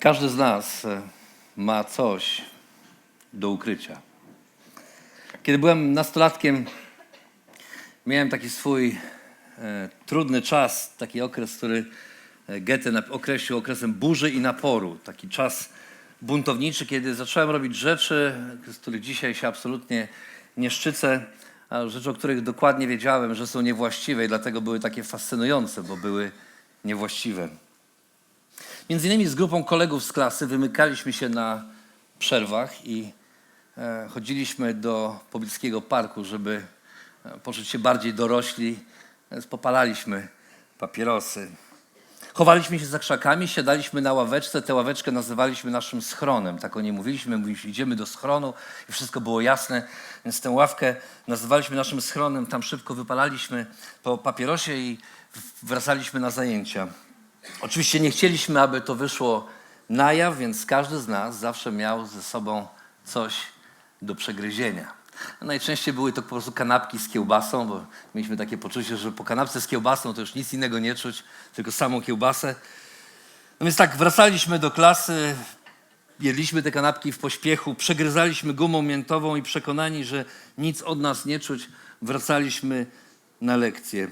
Każdy z nas e, ma coś do ukrycia. Kiedy byłem nastolatkiem, miałem taki swój e, trudny czas, taki okres, który e, Goethe określił okresem burzy i naporu. Taki czas buntowniczy, kiedy zacząłem robić rzeczy, z których dzisiaj się absolutnie nie szczycę, a rzeczy, o których dokładnie wiedziałem, że są niewłaściwe i dlatego były takie fascynujące, bo były niewłaściwe. Między innymi z grupą kolegów z klasy wymykaliśmy się na przerwach i e, chodziliśmy do pobliskiego parku, żeby e, poczuć się bardziej dorośli. Więc popalaliśmy papierosy. Chowaliśmy się za krzakami, siadaliśmy na ławeczce. Tę ławeczkę nazywaliśmy naszym schronem. Tak o niej mówiliśmy. Mówiliśmy, idziemy do schronu i wszystko było jasne. Więc tę ławkę nazywaliśmy naszym schronem. Tam szybko wypalaliśmy po papierosie i wracaliśmy na zajęcia. Oczywiście nie chcieliśmy, aby to wyszło na jaw, więc każdy z nas zawsze miał ze sobą coś do przegryzienia. Najczęściej były to po prostu kanapki z kiełbasą, bo mieliśmy takie poczucie, że po kanapce z kiełbasą to już nic innego nie czuć, tylko samą kiełbasę. No więc tak, wracaliśmy do klasy, jedliśmy te kanapki w pośpiechu, przegryzaliśmy gumą miętową i przekonani, że nic od nas nie czuć, wracaliśmy na lekcję.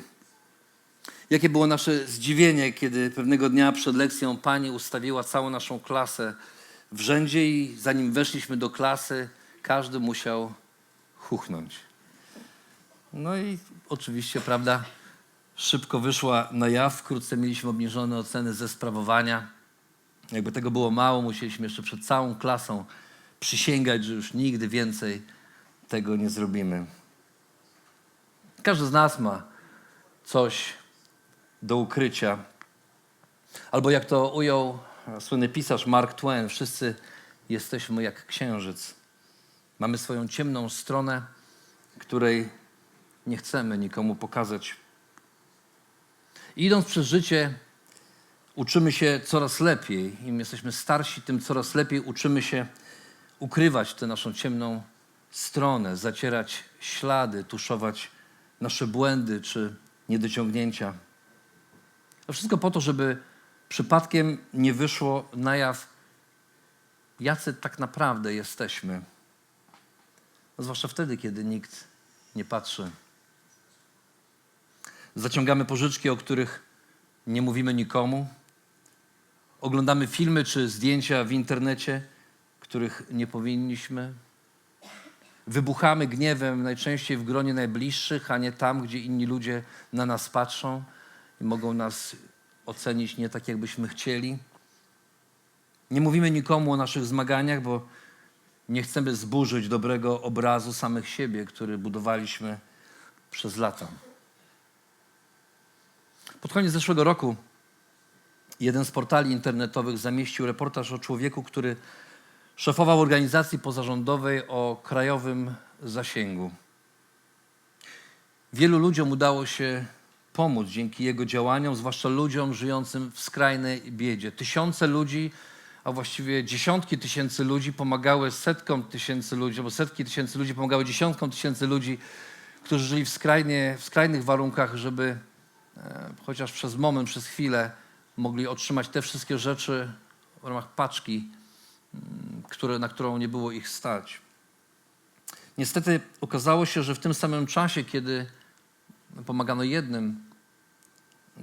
Jakie było nasze zdziwienie, kiedy pewnego dnia przed lekcją pani ustawiła całą naszą klasę w rzędzie i zanim weszliśmy do klasy, każdy musiał chuchnąć. No i oczywiście, prawda, szybko wyszła na jaw. Wkrótce mieliśmy obniżone oceny ze sprawowania. Jakby tego było mało, musieliśmy jeszcze przed całą klasą przysięgać, że już nigdy więcej tego nie zrobimy. Każdy z nas ma coś do ukrycia. Albo jak to ujął słynny pisarz Mark Twain, wszyscy jesteśmy jak księżyc. Mamy swoją ciemną stronę, której nie chcemy nikomu pokazać. I idąc przez życie, uczymy się coraz lepiej. Im jesteśmy starsi, tym coraz lepiej uczymy się ukrywać tę naszą ciemną stronę, zacierać ślady, tuszować nasze błędy czy niedociągnięcia. To wszystko po to, żeby przypadkiem nie wyszło na jaw, jacy tak naprawdę jesteśmy. No, zwłaszcza wtedy, kiedy nikt nie patrzy. Zaciągamy pożyczki, o których nie mówimy nikomu. Oglądamy filmy czy zdjęcia w internecie, których nie powinniśmy. Wybuchamy gniewem najczęściej w gronie najbliższych, a nie tam, gdzie inni ludzie na nas patrzą i mogą nas ocenić nie tak, jakbyśmy chcieli. Nie mówimy nikomu o naszych zmaganiach, bo nie chcemy zburzyć dobrego obrazu samych siebie, który budowaliśmy przez lata. Pod koniec zeszłego roku jeden z portali internetowych zamieścił reportaż o człowieku, który szefował organizacji pozarządowej o krajowym zasięgu. Wielu ludziom udało się pomóc dzięki jego działaniom, zwłaszcza ludziom żyjącym w skrajnej biedzie. Tysiące ludzi, a właściwie dziesiątki tysięcy ludzi pomagały setkom tysięcy ludzi, bo setki tysięcy ludzi pomagały dziesiątkom tysięcy ludzi, którzy żyli w, skrajnie, w skrajnych warunkach, żeby e, chociaż przez moment, przez chwilę mogli otrzymać te wszystkie rzeczy w ramach paczki, mm, które, na którą nie było ich stać. Niestety okazało się, że w tym samym czasie, kiedy pomagano jednym,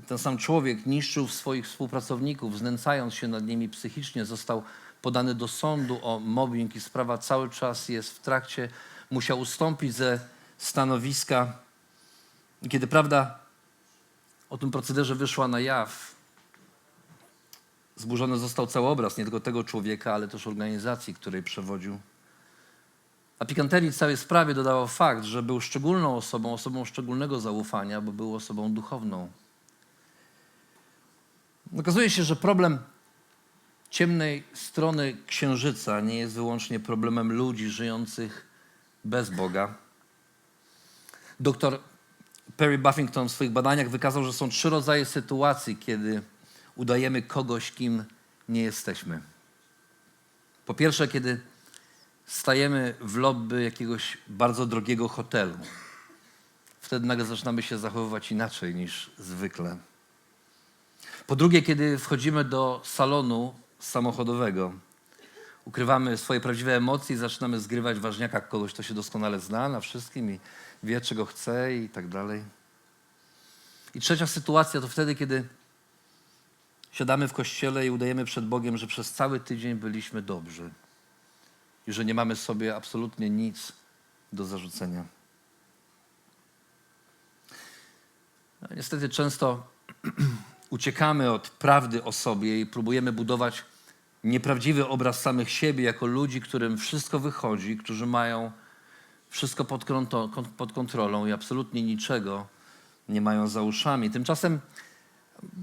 ten sam człowiek niszczył swoich współpracowników, znęcając się nad nimi psychicznie, został podany do sądu o mobbing i sprawa cały czas jest w trakcie. Musiał ustąpić ze stanowiska. I kiedy prawda o tym procederze wyszła na jaw, zburzony został cały obraz nie tylko tego człowieka, ale też organizacji, której przewodził. A pikanterii całej sprawie dodawał fakt, że był szczególną osobą, osobą szczególnego zaufania, bo był osobą duchowną. Okazuje się, że problem ciemnej strony księżyca nie jest wyłącznie problemem ludzi żyjących bez Boga. Doktor Perry Buffington w swoich badaniach wykazał, że są trzy rodzaje sytuacji, kiedy udajemy kogoś, kim nie jesteśmy. Po pierwsze, kiedy stajemy w lobby jakiegoś bardzo drogiego hotelu. Wtedy nagle zaczynamy się zachowywać inaczej niż zwykle. Po drugie, kiedy wchodzimy do salonu samochodowego. Ukrywamy swoje prawdziwe emocje i zaczynamy zgrywać ważniaka kogoś, kto się doskonale zna na wszystkim i wie, czego chce i tak dalej. I trzecia sytuacja to wtedy, kiedy siadamy w kościele i udajemy przed Bogiem, że przez cały tydzień byliśmy dobrzy i że nie mamy sobie absolutnie nic do zarzucenia. No, niestety często uciekamy od prawdy o sobie i próbujemy budować nieprawdziwy obraz samych siebie jako ludzi, którym wszystko wychodzi, którzy mają wszystko pod, pod kontrolą i absolutnie niczego nie mają za uszami. Tymczasem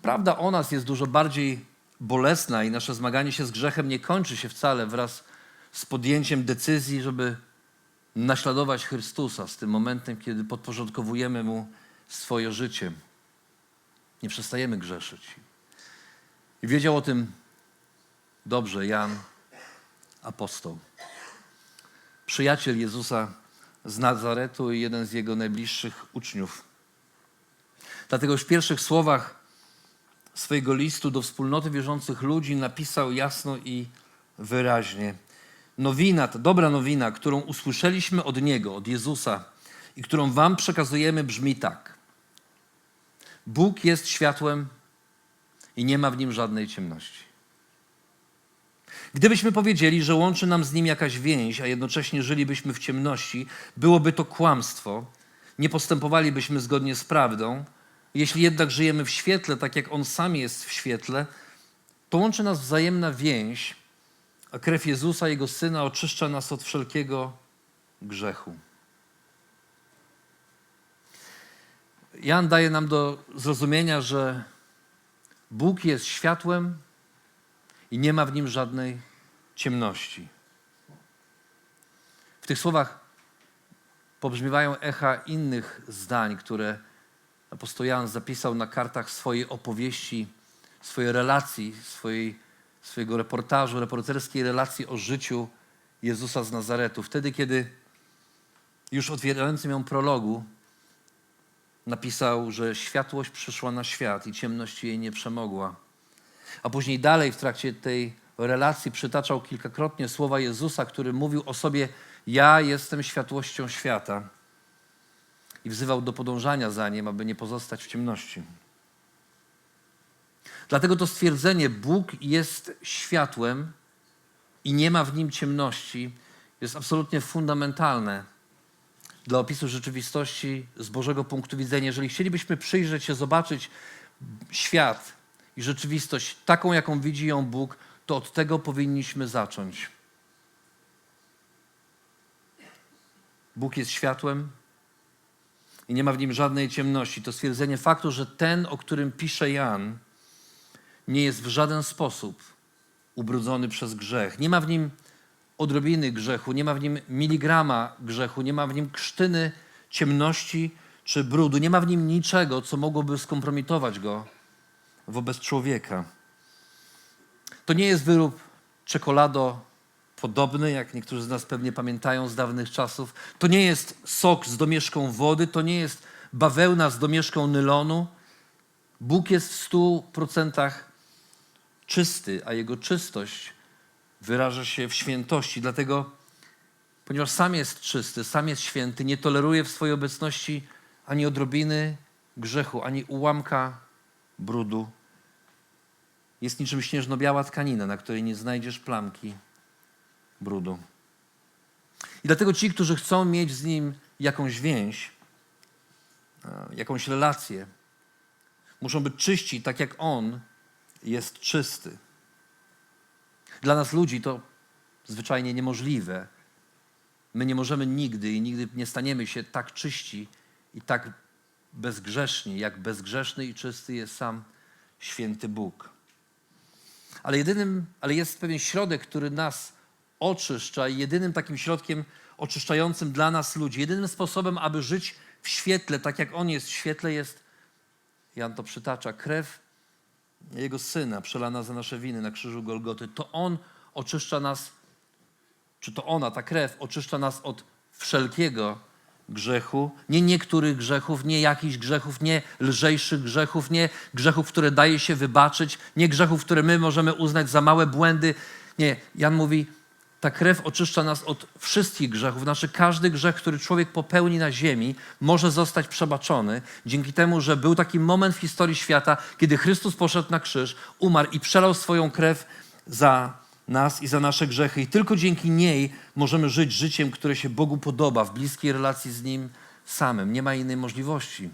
prawda o nas jest dużo bardziej bolesna i nasze zmaganie się z grzechem nie kończy się wcale wraz z podjęciem decyzji, żeby naśladować Chrystusa, z tym momentem, kiedy podporządkowujemy Mu swoje życie. Nie przestajemy grzeszyć. I wiedział o tym dobrze Jan, apostoł. Przyjaciel Jezusa z Nazaretu i jeden z jego najbliższych uczniów. Dlatego w pierwszych słowach swojego listu do wspólnoty wierzących ludzi napisał jasno i wyraźnie. Nowina, ta dobra nowina, którą usłyszeliśmy od Niego, od Jezusa i którą Wam przekazujemy, brzmi tak. Bóg jest światłem i nie ma w nim żadnej ciemności. Gdybyśmy powiedzieli, że łączy nam z nim jakaś więź, a jednocześnie żylibyśmy w ciemności, byłoby to kłamstwo, nie postępowalibyśmy zgodnie z prawdą. Jeśli jednak żyjemy w świetle, tak jak on sam jest w świetle, to łączy nas wzajemna więź, a krew Jezusa, Jego Syna, oczyszcza nas od wszelkiego grzechu. Jan daje nam do zrozumienia, że Bóg jest światłem i nie ma w nim żadnej ciemności. W tych słowach pobrzmiewają echa innych zdań, które apostoł Jan zapisał na kartach swojej opowieści, swojej relacji, swojej, swojego reportażu, reporterskiej relacji o życiu Jezusa z Nazaretu. Wtedy, kiedy już otwierającym ją prologu napisał, że światłość przyszła na świat i ciemność jej nie przemogła. A później dalej w trakcie tej relacji przytaczał kilkakrotnie słowa Jezusa, który mówił o sobie: Ja jestem światłością świata. I wzywał do podążania za nim, aby nie pozostać w ciemności. Dlatego to stwierdzenie: Bóg jest światłem i nie ma w nim ciemności, jest absolutnie fundamentalne dla opisu rzeczywistości z Bożego punktu widzenia. Jeżeli chcielibyśmy przyjrzeć się, zobaczyć świat i rzeczywistość taką, jaką widzi ją Bóg, to od tego powinniśmy zacząć. Bóg jest światłem i nie ma w nim żadnej ciemności. To stwierdzenie faktu, że ten, o którym pisze Jan, nie jest w żaden sposób ubrudzony przez grzech. Nie ma w nim odrobiny grzechu, nie ma w nim miligrama grzechu, nie ma w nim krztyny ciemności czy brudu, nie ma w nim niczego, co mogłoby skompromitować go wobec człowieka. To nie jest wyrób czekolado podobny, jak niektórzy z nas pewnie pamiętają z dawnych czasów. To nie jest sok z domieszką wody, to nie jest bawełna z domieszką nylonu. Bóg jest w stu procentach czysty, a Jego czystość wyraża się w świętości. Dlatego, ponieważ sam jest czysty, sam jest święty, nie toleruje w swojej obecności ani odrobiny grzechu, ani ułamka brudu. Jest niczym śnieżno-biała tkanina, na której nie znajdziesz plamki brudu. I dlatego ci, którzy chcą mieć z nim jakąś więź, e, jakąś relację, muszą być czyści, tak jak on jest czysty. Dla nas ludzi to zwyczajnie niemożliwe. My nie możemy nigdy i nigdy nie staniemy się tak czyści i tak bezgrzeszni, jak bezgrzeszny i czysty jest sam święty Bóg. Ale jedynym, ale jest pewien środek, który nas oczyszcza i jedynym takim środkiem oczyszczającym dla nas ludzi, jedynym sposobem, aby żyć w świetle, tak jak On jest w świetle, jest, Jan to przytacza, krew Jego Syna przelana za nasze winy na krzyżu Golgoty. To On oczyszcza nas, czy to ona, ta krew, oczyszcza nas od wszelkiego grzechu, nie niektórych grzechów, nie jakichś grzechów, nie lżejszych grzechów, nie grzechów, które daje się wybaczyć, nie grzechów, które my możemy uznać za małe błędy. Nie, Jan mówi, ta krew oczyszcza nas od wszystkich grzechów. Znaczy, każdy grzech, który człowiek popełni na ziemi, może zostać przebaczony dzięki temu, że był taki moment w historii świata, kiedy Chrystus poszedł na krzyż, umarł i przelał swoją krew za nas i za nasze grzechy. I tylko dzięki niej możemy żyć życiem, które się Bogu podoba, w bliskiej relacji z Nim samym. Nie ma innej możliwości.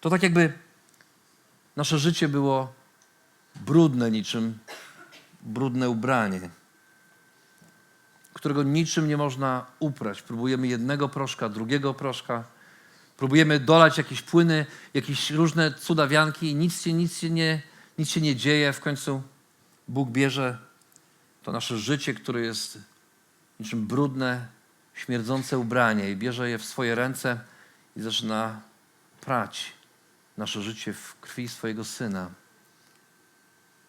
To tak jakby nasze życie było brudne niczym brudne ubranie, którego niczym nie można uprać. Próbujemy jednego proszka, drugiego proszka, próbujemy dolać jakieś płyny, jakieś różne cudawianki i nic się, nic się, nie, nic się nie dzieje. W końcu Bóg bierze to nasze życie, które jest niczym brudne, śmierdzące ubranie i bierze je w swoje ręce i zaczyna prać nasze życie w krwi swojego Syna.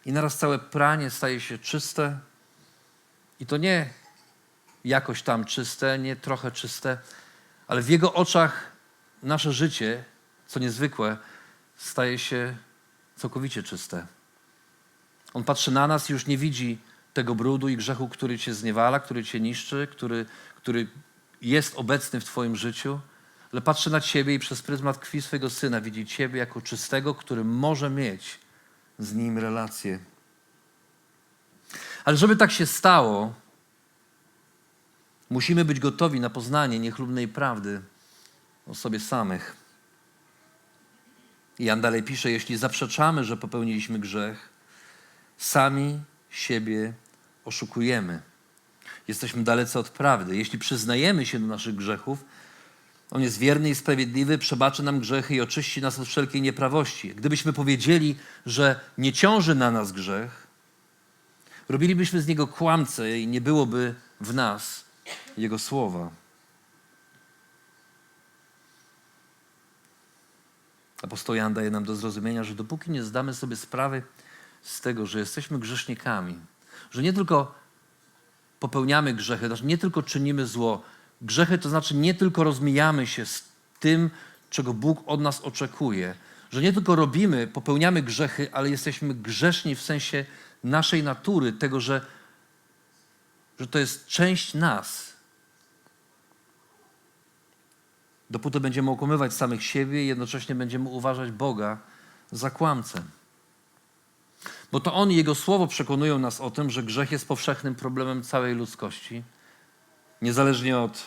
I naraz całe pranie staje się czyste. I to nie jakoś tam czyste, nie trochę czyste, ale w Jego oczach nasze życie, co niezwykłe, staje się całkowicie czyste. On patrzy na nas i już nie widzi tego brudu i grzechu, który cię zniewala, który cię niszczy, który, który jest obecny w Twoim życiu, ale patrzy na Ciebie i przez pryzmat krwi swojego Syna widzi Ciebie jako czystego, który może mieć z nim relację. Ale żeby tak się stało, musimy być gotowi na poznanie niechlubnej prawdy o sobie samych. Jan dalej pisze, jeśli zaprzeczamy, że popełniliśmy grzech, sami siebie oszukujemy. Jesteśmy dalece od prawdy. Jeśli przyznajemy się do naszych grzechów, on jest wierny i sprawiedliwy, przebaczy nam grzechy i oczyści nas od wszelkiej nieprawości. Gdybyśmy powiedzieli, że nie ciąży na nas grzech, robilibyśmy z niego kłamcę i nie byłoby w nas jego słowa. Apostoł Jan daje nam do zrozumienia, że dopóki nie zdamy sobie sprawy z tego, że jesteśmy grzesznikami, że nie tylko popełniamy grzechy, znaczy nie tylko czynimy zło, Grzechy to znaczy nie tylko rozmijamy się z tym, czego Bóg od nas oczekuje, że nie tylko robimy, popełniamy grzechy, ale jesteśmy grzeszni w sensie naszej natury, tego, że, że to jest część nas. Dopóty będziemy okłamywać samych siebie i jednocześnie będziemy uważać Boga za kłamcę. Bo to On i Jego Słowo przekonują nas o tym, że grzech jest powszechnym problemem całej ludzkości niezależnie od,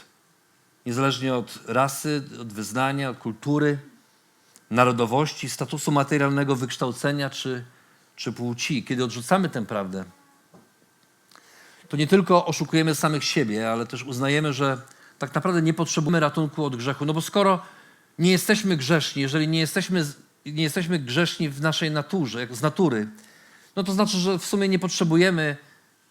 niezależnie od rasy, od wyznania, od kultury, narodowości, statusu materialnego, wykształcenia czy, czy płci. Kiedy odrzucamy tę prawdę, to nie tylko oszukujemy samych siebie, ale też uznajemy, że tak naprawdę nie potrzebujemy ratunku od grzechu. No bo skoro nie jesteśmy grzeszni, jeżeli nie jesteśmy, nie jesteśmy grzeszni w naszej naturze, z natury, no to znaczy, że w sumie nie potrzebujemy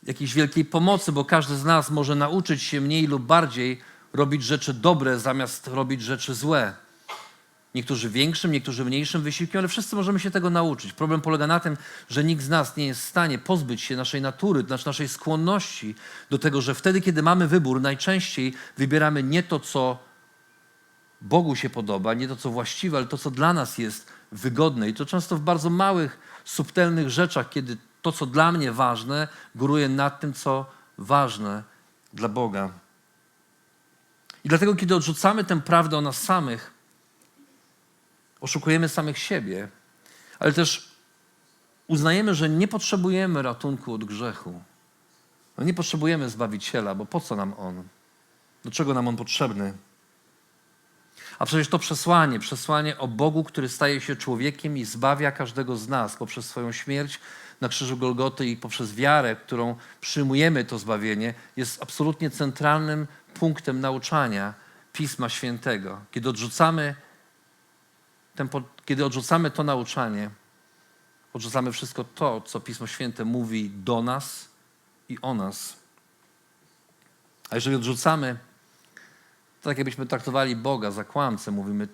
jakiejś wielkiej pomocy, bo każdy z nas może nauczyć się mniej lub bardziej robić rzeczy dobre zamiast robić rzeczy złe. Niektórzy większym, niektórzy mniejszym wysiłkiem, ale wszyscy możemy się tego nauczyć. Problem polega na tym, że nikt z nas nie jest w stanie pozbyć się naszej natury, naszej skłonności do tego, że wtedy, kiedy mamy wybór, najczęściej wybieramy nie to, co Bogu się podoba, nie to, co właściwe, ale to, co dla nas jest wygodne. I to często w bardzo małych, subtelnych rzeczach, kiedy to, co dla mnie ważne, góruje nad tym, co ważne dla Boga. I dlatego, kiedy odrzucamy tę prawdę o nas samych, oszukujemy samych siebie, ale też uznajemy, że nie potrzebujemy ratunku od grzechu. No nie potrzebujemy Zbawiciela, bo po co nam On? Do czego nam On potrzebny? A przecież to przesłanie, przesłanie o Bogu, który staje się człowiekiem i zbawia każdego z nas poprzez swoją śmierć na krzyżu Golgoty i poprzez wiarę, którą przyjmujemy to zbawienie, jest absolutnie centralnym punktem nauczania Pisma Świętego. Kiedy odrzucamy, ten, kiedy odrzucamy to nauczanie, odrzucamy wszystko to, co Pismo Święte mówi do nas i o nas. A jeżeli odrzucamy, to tak jakbyśmy traktowali Boga za kłamcę, mówimy,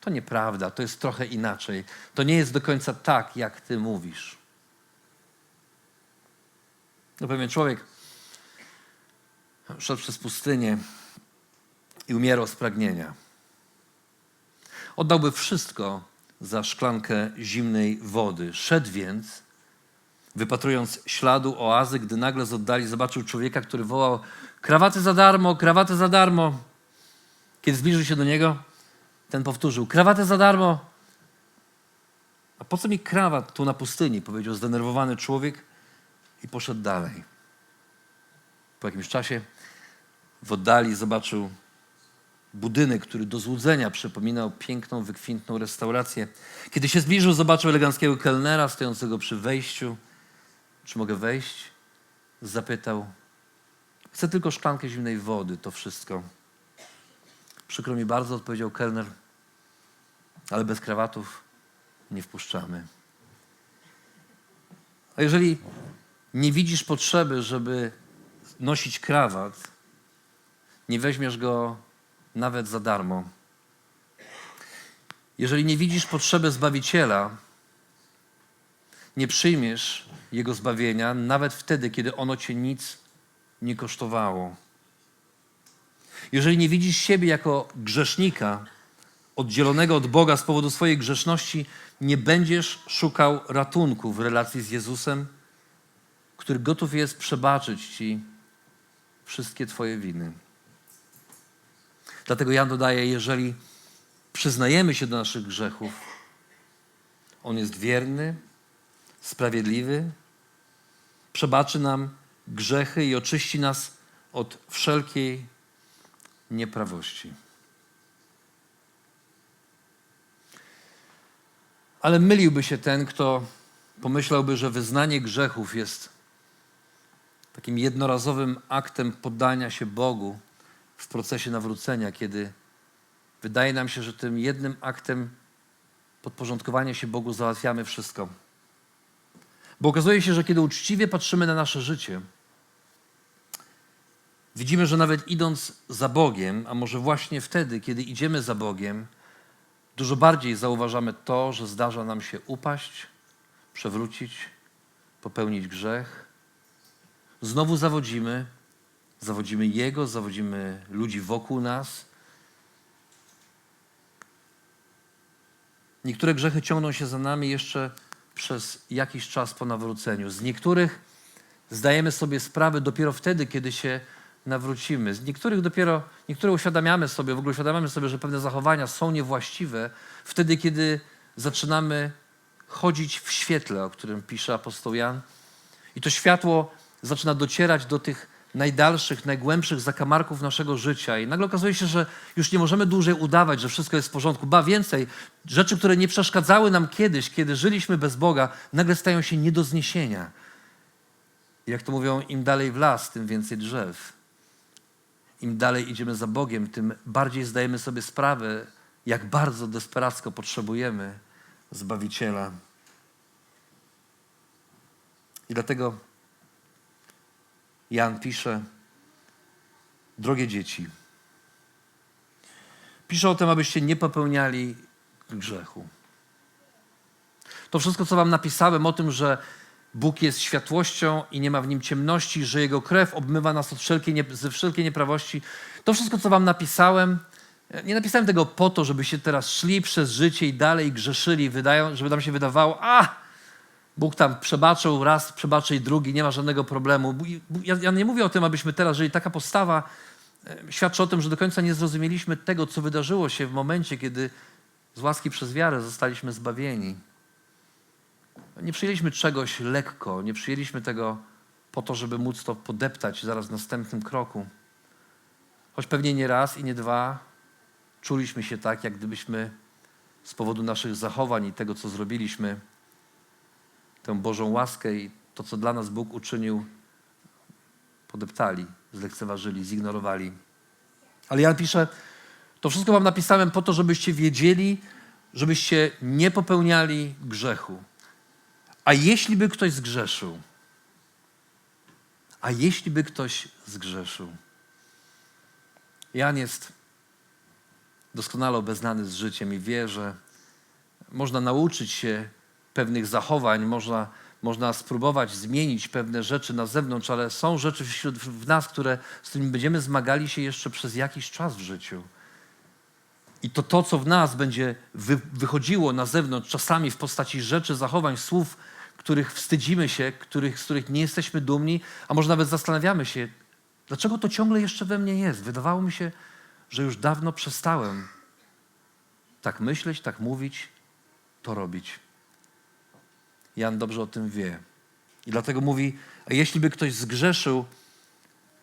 to nieprawda, to jest trochę inaczej. To nie jest do końca tak, jak ty mówisz. No pewien człowiek szedł przez pustynię i umierał z pragnienia. Oddałby wszystko za szklankę zimnej wody. Szedł więc, wypatrując śladu oazy, gdy nagle z oddali zobaczył człowieka, który wołał krawaty za darmo, krawaty za darmo. Kiedy zbliżył się do niego, ten powtórzył krawaty za darmo. A po co mi krawat tu na pustyni? Powiedział zdenerwowany człowiek i poszedł dalej. Po jakimś czasie w oddali zobaczył budynek, który do złudzenia przypominał piękną, wykwintną restaurację. Kiedy się zbliżył, zobaczył eleganckiego kelnera stojącego przy wejściu. Czy mogę wejść? Zapytał. Chcę tylko szklankę zimnej wody, to wszystko. Przykro mi bardzo, odpowiedział kelner, ale bez krawatów nie wpuszczamy. A jeżeli nie widzisz potrzeby, żeby nosić krawat, nie weźmiesz go nawet za darmo. Jeżeli nie widzisz potrzeby Zbawiciela, nie przyjmiesz Jego zbawienia, nawet wtedy, kiedy ono cię nic nie kosztowało. Jeżeli nie widzisz siebie jako grzesznika, oddzielonego od Boga z powodu swojej grzeszności, nie będziesz szukał ratunku w relacji z Jezusem, który gotów jest przebaczyć ci wszystkie Twoje winy. Dlatego Jan dodaje, jeżeli przyznajemy się do naszych grzechów, On jest wierny, sprawiedliwy, przebaczy nam grzechy i oczyści nas od wszelkiej nieprawości. Ale myliłby się ten, kto pomyślałby, że wyznanie grzechów jest takim jednorazowym aktem poddania się Bogu w procesie nawrócenia, kiedy wydaje nam się, że tym jednym aktem podporządkowania się Bogu załatwiamy wszystko. Bo okazuje się, że kiedy uczciwie patrzymy na nasze życie, widzimy, że nawet idąc za Bogiem, a może właśnie wtedy, kiedy idziemy za Bogiem, dużo bardziej zauważamy to, że zdarza nam się upaść, przewrócić, popełnić grzech. Znowu zawodzimy, zawodzimy Jego, zawodzimy ludzi wokół nas. Niektóre grzechy ciągną się za nami jeszcze przez jakiś czas po nawróceniu. Z niektórych zdajemy sobie sprawę dopiero wtedy, kiedy się nawrócimy. Z niektórych dopiero, niektóre uświadamiamy sobie, w ogóle uświadamiamy sobie, że pewne zachowania są niewłaściwe, wtedy, kiedy zaczynamy chodzić w świetle, o którym pisze apostoł Jan. I to światło zaczyna docierać do tych najdalszych, najgłębszych zakamarków naszego życia. I nagle okazuje się, że już nie możemy dłużej udawać, że wszystko jest w porządku. Ba więcej, rzeczy, które nie przeszkadzały nam kiedyś, kiedy żyliśmy bez Boga, nagle stają się nie do zniesienia. Jak to mówią, im dalej w las, tym więcej drzew. Im dalej idziemy za Bogiem, tym bardziej zdajemy sobie sprawę, jak bardzo desperacko potrzebujemy Zbawiciela. I dlatego Jan pisze, drogie dzieci, pisze o tym, abyście nie popełniali grzechu. To wszystko, co wam napisałem o tym, że Bóg jest światłością i nie ma w nim ciemności, że Jego krew obmywa nas od wszelkiej, ze wszelkiej nieprawości. To wszystko, co wam napisałem, nie napisałem tego po to, żebyście teraz szli przez życie i dalej grzeszyli, wydają, żeby nam się wydawało, a Bóg tam przebaczył raz, przebaczy i drugi, nie ma żadnego problemu. Ja, ja nie mówię o tym, abyśmy teraz żyli. Taka postawa e, świadczy o tym, że do końca nie zrozumieliśmy tego, co wydarzyło się w momencie, kiedy z łaski przez wiarę zostaliśmy zbawieni. Nie przyjęliśmy czegoś lekko, nie przyjęliśmy tego po to, żeby móc to podeptać zaraz w następnym kroku. Choć pewnie nie raz i nie dwa czuliśmy się tak, jak gdybyśmy z powodu naszych zachowań i tego, co zrobiliśmy, tę Bożą łaskę i to, co dla nas Bóg uczynił, podeptali, zlekceważyli, zignorowali. Ale Jan pisze, to wszystko wam napisałem po to, żebyście wiedzieli, żebyście nie popełniali grzechu. A jeśli by ktoś zgrzeszył, a jeśli by ktoś zgrzeszył, Jan jest doskonale obeznany z życiem i wie, że można nauczyć się pewnych zachowań, można można spróbować zmienić pewne rzeczy na zewnątrz, ale są rzeczy wśród, w nas, które, z którymi będziemy zmagali się jeszcze przez jakiś czas w życiu. I to to, co w nas będzie wy, wychodziło na zewnątrz, czasami w postaci rzeczy, zachowań, słów, których wstydzimy się, których, z których nie jesteśmy dumni, a może nawet zastanawiamy się, dlaczego to ciągle jeszcze we mnie jest. Wydawało mi się, że już dawno przestałem tak myśleć, tak mówić, to robić. Jan dobrze o tym wie. I dlatego mówi, a jeśli by ktoś zgrzeszył,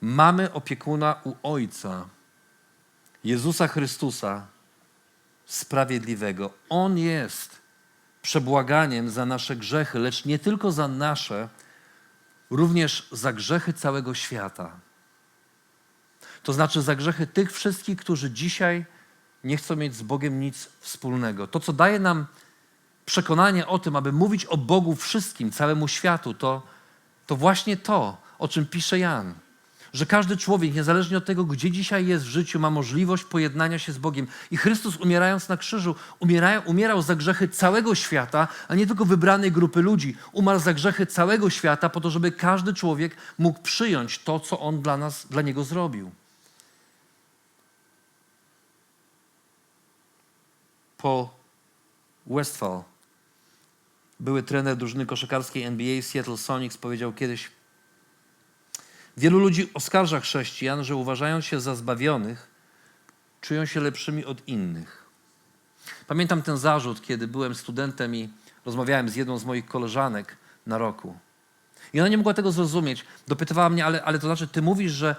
mamy opiekuna u Ojca, Jezusa Chrystusa, sprawiedliwego. On jest przebłaganiem za nasze grzechy, lecz nie tylko za nasze, również za grzechy całego świata. To znaczy za grzechy tych wszystkich, którzy dzisiaj nie chcą mieć z Bogiem nic wspólnego. To, co daje nam przekonanie o tym, aby mówić o Bogu wszystkim, całemu światu, to, to właśnie to, o czym pisze Jan. Że każdy człowiek, niezależnie od tego, gdzie dzisiaj jest w życiu, ma możliwość pojednania się z Bogiem. I Chrystus, umierając na krzyżu, umiera, umierał za grzechy całego świata, a nie tylko wybranej grupy ludzi. Umarł za grzechy całego świata, po to, żeby każdy człowiek mógł przyjąć to, co On dla nas, dla niego zrobił. Paul Westphal, były trener drużyny koszykarskiej NBA Seattle Sonics, powiedział kiedyś: Wielu ludzi oskarża chrześcijan, że uważając się za zbawionych, czują się lepszymi od innych. Pamiętam ten zarzut, kiedy byłem studentem i rozmawiałem z jedną z moich koleżanek na roku. I ona nie mogła tego zrozumieć. Dopytywała mnie, ale, ale to znaczy, ty mówisz, że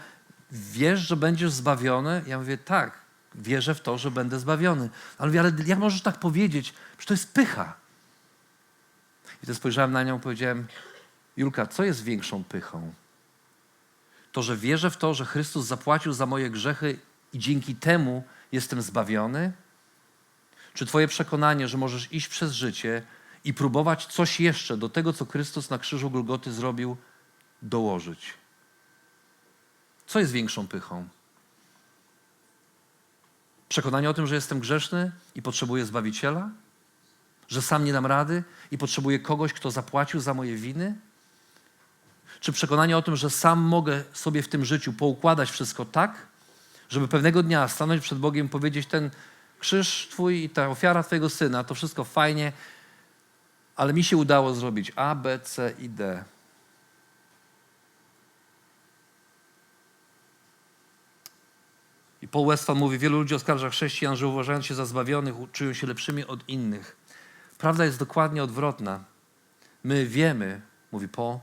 wiesz, że będziesz zbawiony? Ja mówię, tak, wierzę w to, że będę zbawiony. Ale mówię, ale jak możesz tak powiedzieć? Przecież to jest pycha. I to spojrzałem na nią i powiedziałem, Julka, co jest większą pychą? To, że wierzę w to, że Chrystus zapłacił za moje grzechy i dzięki temu jestem zbawiony? Czy Twoje przekonanie, że możesz iść przez życie i próbować coś jeszcze do tego, co Chrystus na krzyżu Golgoty zrobił, dołożyć? Co jest większą pychą? Przekonanie o tym, że jestem grzeszny i potrzebuję Zbawiciela? Że sam nie dam rady i potrzebuję kogoś, kto zapłacił za moje winy? Czy przekonanie o tym, że sam mogę sobie w tym życiu poukładać wszystko tak, żeby pewnego dnia stanąć przed Bogiem i powiedzieć: Ten krzyż Twój i ta ofiara Twojego syna, to wszystko fajnie, ale mi się udało zrobić A, B, C i D. I Paul Westphal mówi, wielu ludzi oskarża chrześcijan, że uważając się za zbawionych, czują się lepszymi od innych. Prawda jest dokładnie odwrotna. My wiemy, mówi Paul,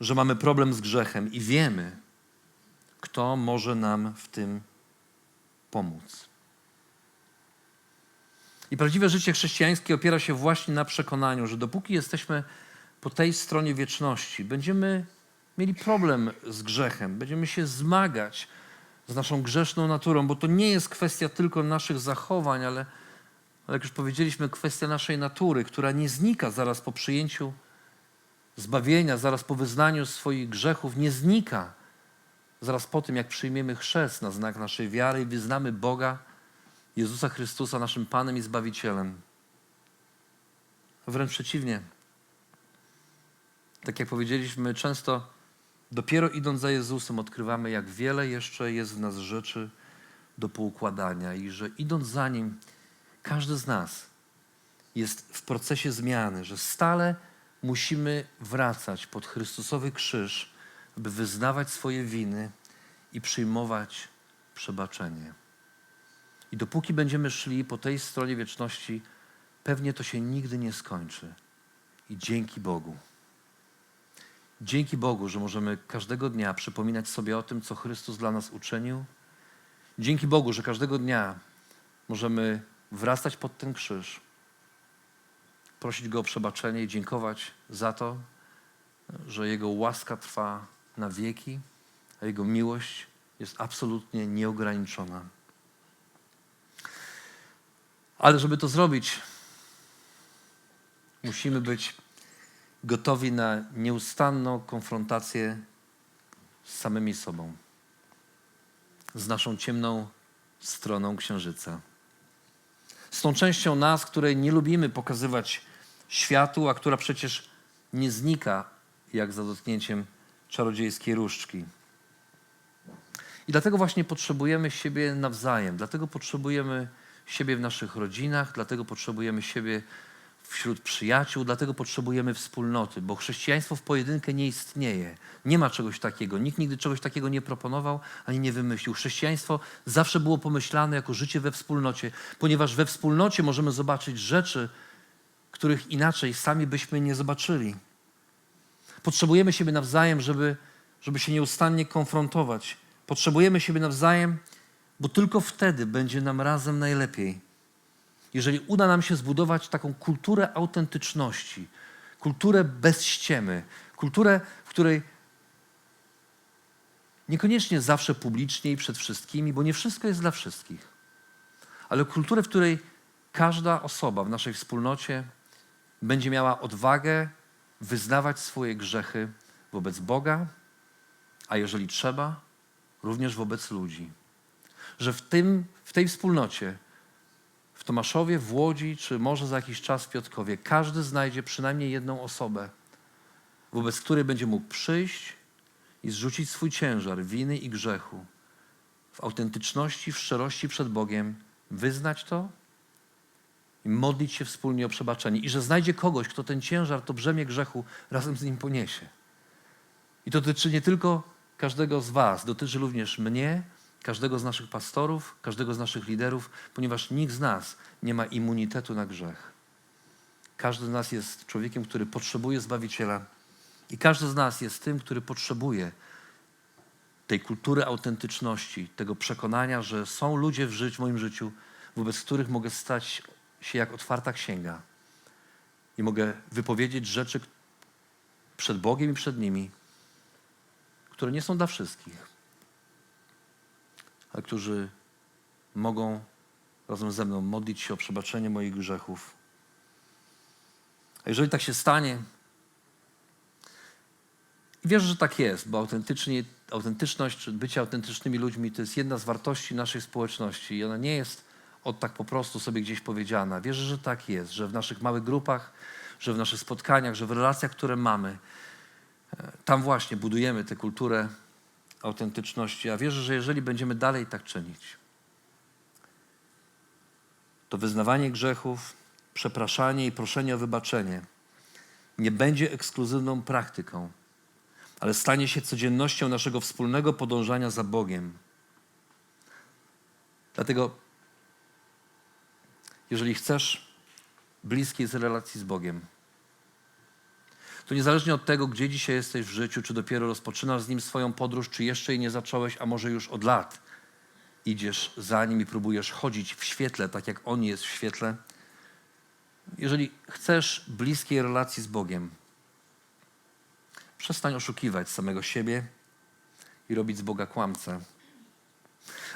że mamy problem z grzechem i wiemy, kto może nam w tym pomóc. I prawdziwe życie chrześcijańskie opiera się właśnie na przekonaniu, że dopóki jesteśmy po tej stronie wieczności, będziemy mieli problem z grzechem, będziemy się zmagać z naszą grzeszną naturą, bo to nie jest kwestia tylko naszych zachowań, ale, ale jak już powiedzieliśmy, kwestia naszej natury, która nie znika zaraz po przyjęciu zbawienia, zaraz po wyznaniu swoich grzechów, nie znika zaraz po tym, jak przyjmiemy chrzest na znak naszej wiary i wyznamy Boga, Jezusa Chrystusa, naszym Panem i Zbawicielem. Wręcz przeciwnie. Tak jak powiedzieliśmy, często Dopiero idąc za Jezusem odkrywamy, jak wiele jeszcze jest w nas rzeczy do poukładania i że idąc za Nim, każdy z nas jest w procesie zmiany, że stale musimy wracać pod Chrystusowy krzyż, by wyznawać swoje winy i przyjmować przebaczenie. I dopóki będziemy szli po tej stronie wieczności, pewnie to się nigdy nie skończy. I dzięki Bogu. Dzięki Bogu, że możemy każdego dnia przypominać sobie o tym, co Chrystus dla nas uczynił. Dzięki Bogu, że każdego dnia możemy wrastać pod ten krzyż, prosić Go o przebaczenie i dziękować za to, że Jego łaska trwa na wieki, a Jego miłość jest absolutnie nieograniczona. Ale żeby to zrobić, musimy być gotowi na nieustanną konfrontację z samymi sobą, z naszą ciemną stroną księżyca. Z tą częścią nas, której nie lubimy pokazywać światu, a która przecież nie znika jak za dotknięciem czarodziejskiej różdżki. I dlatego właśnie potrzebujemy siebie nawzajem, dlatego potrzebujemy siebie w naszych rodzinach, dlatego potrzebujemy siebie wśród przyjaciół, dlatego potrzebujemy wspólnoty, bo chrześcijaństwo w pojedynkę nie istnieje. Nie ma czegoś takiego. Nikt nigdy czegoś takiego nie proponował ani nie wymyślił. Chrześcijaństwo zawsze było pomyślane jako życie we wspólnocie, ponieważ we wspólnocie możemy zobaczyć rzeczy, których inaczej sami byśmy nie zobaczyli. Potrzebujemy siebie nawzajem, żeby, żeby się nieustannie konfrontować. Potrzebujemy siebie nawzajem, bo tylko wtedy będzie nam razem najlepiej. Jeżeli uda nam się zbudować taką kulturę autentyczności, kulturę bez ściemy, kulturę, w której niekoniecznie zawsze publicznie i przed wszystkimi, bo nie wszystko jest dla wszystkich, ale kulturę, w której każda osoba w naszej wspólnocie będzie miała odwagę wyznawać swoje grzechy wobec Boga, a jeżeli trzeba, również wobec ludzi. Że w, tym, w tej wspólnocie, Tomaszowie, w Łodzi, czy może za jakiś czas w Piotkowie, każdy znajdzie przynajmniej jedną osobę, wobec której będzie mógł przyjść i zrzucić swój ciężar winy i grzechu. W autentyczności, w szczerości przed Bogiem wyznać to i modlić się wspólnie o przebaczenie. I że znajdzie kogoś, kto ten ciężar, to brzemię grzechu razem z nim poniesie. I to dotyczy nie tylko każdego z Was, dotyczy również mnie, każdego z naszych pastorów, każdego z naszych liderów, ponieważ nikt z nas nie ma immunitetu na grzech. Każdy z nas jest człowiekiem, który potrzebuje Zbawiciela i każdy z nas jest tym, który potrzebuje tej kultury autentyczności, tego przekonania, że są ludzie w, życiu, w moim życiu, wobec których mogę stać się jak otwarta księga i mogę wypowiedzieć rzeczy przed Bogiem i przed nimi, które nie są dla wszystkich, którzy mogą razem ze mną modlić się o przebaczenie moich grzechów. A jeżeli tak się stanie, wierzę, że tak jest, bo autentyczność, bycie autentycznymi ludźmi to jest jedna z wartości naszej społeczności i ona nie jest od tak po prostu sobie gdzieś powiedziana. Wierzę, że tak jest, że w naszych małych grupach, że w naszych spotkaniach, że w relacjach, które mamy, e, tam właśnie budujemy tę kulturę autentyczności. A wierzę, że jeżeli będziemy dalej tak czynić, to wyznawanie grzechów, przepraszanie i proszenie o wybaczenie nie będzie ekskluzywną praktyką, ale stanie się codziennością naszego wspólnego podążania za Bogiem. Dlatego, jeżeli chcesz bliskiej relacji z Bogiem, to niezależnie od tego, gdzie dzisiaj jesteś w życiu, czy dopiero rozpoczynasz z Nim swoją podróż, czy jeszcze jej nie zacząłeś, a może już od lat idziesz za Nim i próbujesz chodzić w świetle, tak jak On jest w świetle. Jeżeli chcesz bliskiej relacji z Bogiem, przestań oszukiwać samego siebie i robić z Boga kłamcę.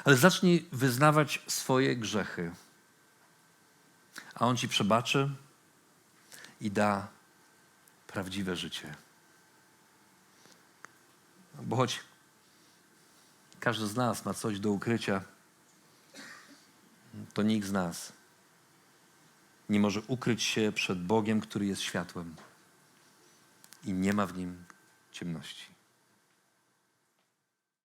Ale zacznij wyznawać swoje grzechy, a On ci przebaczy i da prawdziwe życie. Bo choć każdy z nas ma coś do ukrycia, to nikt z nas nie może ukryć się przed Bogiem, który jest światłem i nie ma w nim ciemności.